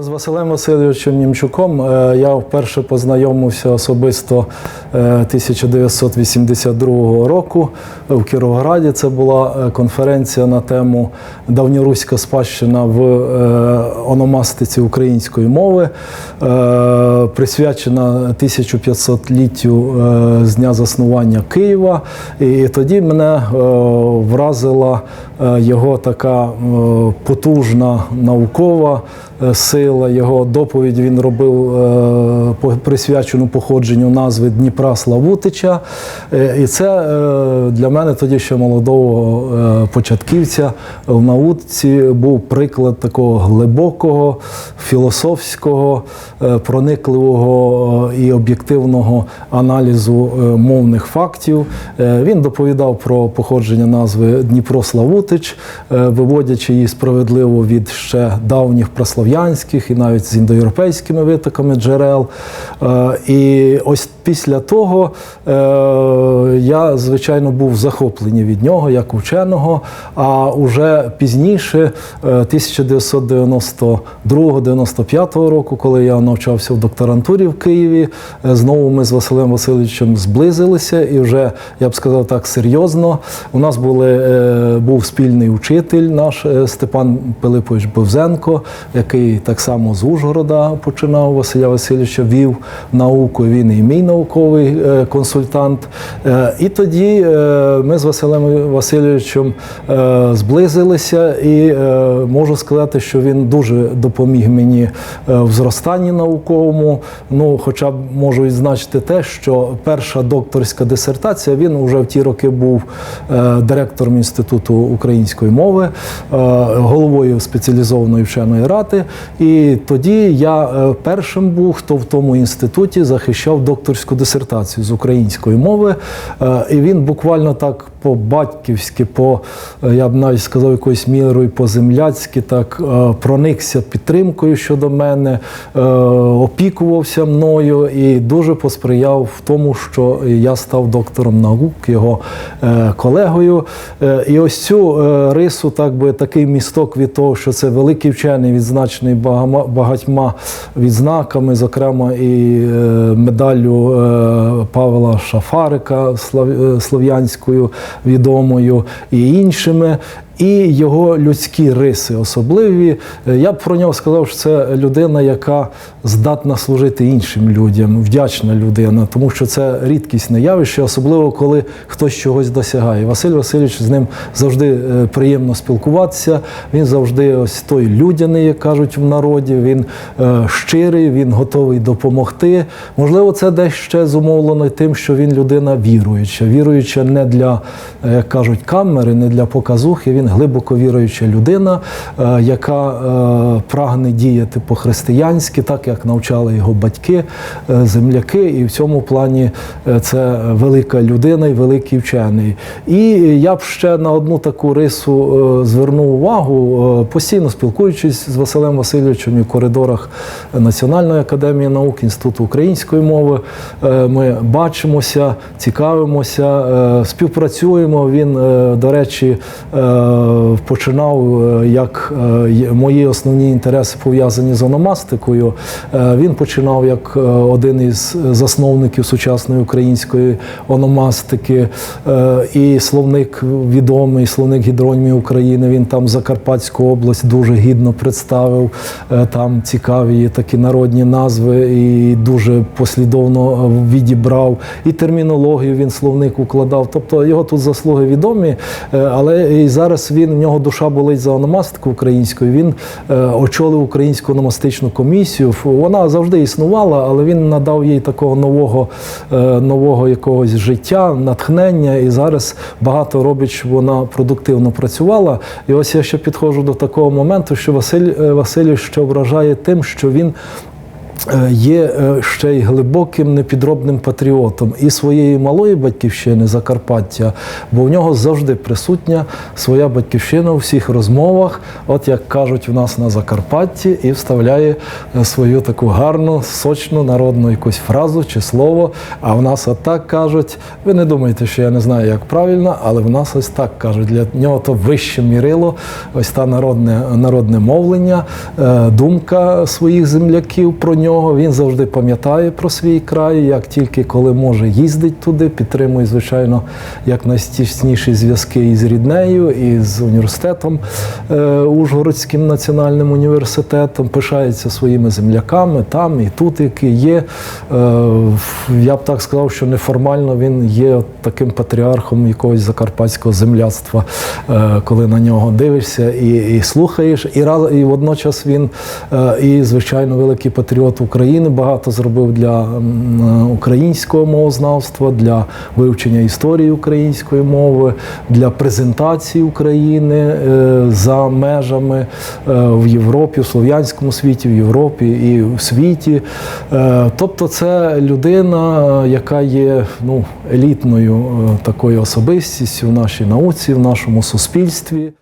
З Василем Васильовичем Німчуком е, я вперше познайомився особисто е, 1982 року в Кіровограді. Це була е, конференція на тему Давньоруська спадщина в е, ономастиці української мови, е, присвячена 1500-літтю е, з дня заснування Києва. І тоді мене е, вразила е, його така е, потужна наукова е, сила. Його доповідь він робив е, присвячену походженню назви Дніпра Славутича. Е, І це е, для мене тоді ще молодого е, початківця в науці був приклад такого глибокого, філософського, е, проникливого е, і об'єктивного аналізу е, мовних фактів. Е, Він доповідав про походження назви Дніпро Славутич, е, виводячи її справедливо від ще давніх прослов'янських і навіть з індоєвропейськими витоками джерел. Е, І ось після того е, я, звичайно, був захоплений від нього як ученого. А уже пізніше, е, 1992-95 року, коли я навчався в докторантурі в Києві, е, знову ми з Василем Васильовичем зблизилися і вже, я б сказав так, серйозно. У нас були, е, був спільний учитель наш е, Степан Пилипович Бовзенко, який так само з Ужгорода починав Василя Васильовича, вів науку. Він і мій науковий е, консультант. Е, І тоді е, ми з Василем Васильовичем зблизилися, і можу сказати, що він дуже допоміг мені в зростанні науковому. Ну, хоча б можу відзначити те, що перша докторська дисертація він вже в ті роки був директором інституту української мови, головою спеціалізованої вченої ради. І тоді я першим був, хто в тому інституті захищав докторську дисертацію з української мови. Е, І він буквально так по-батьківськи, по е, я б навіть сказав, якоюсь мірою по-земляцьки, так е, проникся підтримкою щодо мене, е, опікувався мною і дуже посприяв в тому, що я став доктором наук, його колегою. І ось цю рису, так би такий місток від того, що це великий вчений, відзначений багатьма відзнаками, зокрема і медаллю Павла Шафарика слов'янською відомою, і іншими. І його людські риси особливі. Е, Я б про нього сказав, що це людина, яка здатна служити іншим людям, вдячна людина, тому що це рідкісне явище, особливо коли хтось чогось досягає. Василь Васильович з ним завжди е, приємно спілкуватися. Він завжди ось той людяний, як кажуть в народі. Він е, щирий, він готовий допомогти. Можливо, це десь ще зумовлено тим, що він людина віруюча. Віруюча не для, як кажуть, камери, не для показухи. Він глибоко віруюча людина, е, яка е, прагне діяти по-християнськи, так як навчали його батьки, е, земляки. І в цьому плані це велика людина і великий вчений. І я б ще на одну таку рису звернув увагу, постійно спілкуючись з Василем Васильовичем в коридорах Національної академії наук, Інституту української мови. Ми бачимося, цікавимося, співпрацюємо. Він, до речі, починав е, як е, мої основні інтереси пов'язані з ономастикою. Е, Він починав як е, один із засновників сучасної української ономастики. Е, І словник відомий, словник гідронімів України. Він там Закарпатську область дуже гідно представив. Е, Там цікаві такі народні назви і дуже послідовно е, відібрав. І термінологію він словник укладав. Тобто його тут заслуги відомі, Е, але і зараз він в нього душа болить за ономастику українською. Він е, очолив українську ономастичну комісію. Вона завжди існувала, але він надав їй такого нового, е, нового якогось життя, натхнення. І зараз багато робить, щоб вона продуктивно працювала. І ось я ще підходжу до такого моменту, що Василь е, Васильович ще вражає тим, що він є е, ще й глибоким непідробним патріотом і своєї малої батьківщини Закарпаття, бо в нього завжди присутня своя батьківщина у всіх розмовах, от як кажуть у нас на Закарпатті, і вставляє е, свою таку гарну, сочну народну якусь фразу чи слово. А в нас отак кажуть. Ви не думайте, що я не знаю, як правильно, але в нас ось так кажуть. Для нього то вище мірило, ось та народне, народне мовлення, е, думка своїх земляків про нього. Він завжди пам'ятає про свій край, як тільки коли може їздить туди, підтримує, звичайно, як найстісніші зв'язки із ріднею, і з університетом е, Ужгородським національним університетом, пишається своїми земляками там і тут, які є. Е, я б так сказав, що неформально він є таким патріархом якогось закарпатського земляцтва, е, коли на нього дивишся і, і слухаєш. І, раз, і водночас він і, звичайно, великий патріот України, багато зробив для українського мовознавства, для вивчення історії української мови, для презентації України е, за межами е, в Європі, в слов'янському світі, в Європі і в світі. Е, Тобто, це людина, яка є ну, елітною е, такою особистістю в нашій науці, в нашому суспільстві.